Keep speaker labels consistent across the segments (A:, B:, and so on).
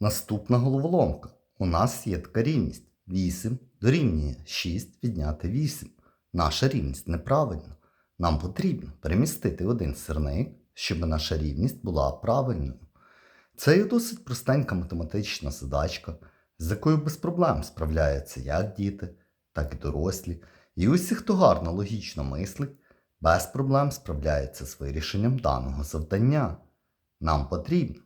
A: Наступна головоломка. У нас є така рівність. 8 дорівнює 6 відняти 8. Наша рівність неправильна. Нам потрібно перемістити один сирник, щоб наша рівність була правильною. Це є досить простенька математична задачка, з якою без проблем справляються як діти, так і дорослі. І усі, хто гарно логічно мислить, без проблем справляється з вирішенням даного завдання. Нам потрібно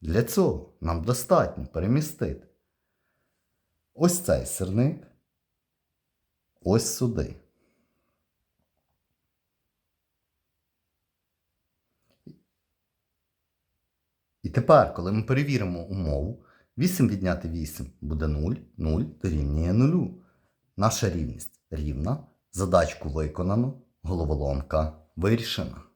A: Для цього нам достатньо перемістити ось цей сирник ось сюди. І тепер, коли ми перевіримо умову, 8 відняти 8 буде 0, 0 дорівнює 0. Наша рівність рівна, задачку виконано, головоломка вирішена.